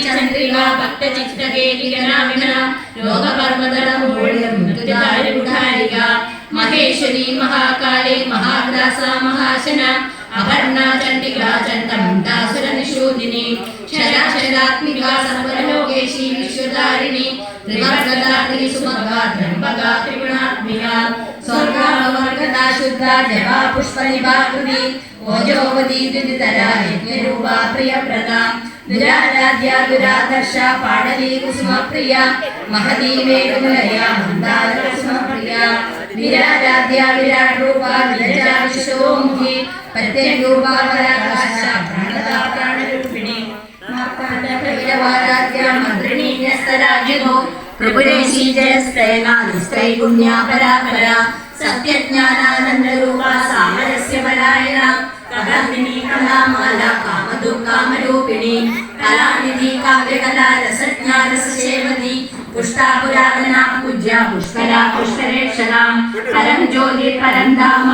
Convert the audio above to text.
च चन्द्रिका भक्तचित्तकेलिकना विमना लोकपर्वतलमृतुधारिगुढारिका महेश्वरी, महाकाले महाग्रासा महाशना, अपर्णा, चण्डिका चण्डं दासुरनिशूदिनी शराशरात्मिका सर्वलोकेशी विश्वधारिणी त्रिवर्गदात्री सुभगा त्र्यम्बका, त्रिगुणात्मिका स्वर्गावर्गदा शुद्धा जवा पुष्पनिभाकृति ओजोवती द्वितरा यज्ञरूपा प्रियप्रदा ദുരാരാധ്യ ദുരാദർശ പാടലി കുസുമപ്രിയ മഹതീ വേഗമുലയ മന്ദാര കുസുമപ്രിയ വിരാരാധ്യ വിരാട് രൂപ വിരജ വിശ്വമുഖി പ്രത്യരൂപ പരാകാശ പ്രാണദ പ്രാണരൂപിണി മാർത്താണ്ഡഭൈരവാരാധ്യ മന്ത്രിണി ന്യസ്തരാജ്യതോ പ്രഭുരേശി ജയസ്ത്രയനാദിസ്ത്രൈ പുണ്യാപരാപര സത്യജ്ഞാനാനന്ദരൂപ സാമരസ്യ പരായണ കലാമാല കാമധു കാമരൂപിണി കലാനിധി കാവ്യകലാ രസജ്ഞാനസേവതി പുഷ്ടാപുരാതന പൂജ്യ പുഷ്കര പുഷ്കരേക്ഷണ പരം ജ്യോതി പരം ധാമ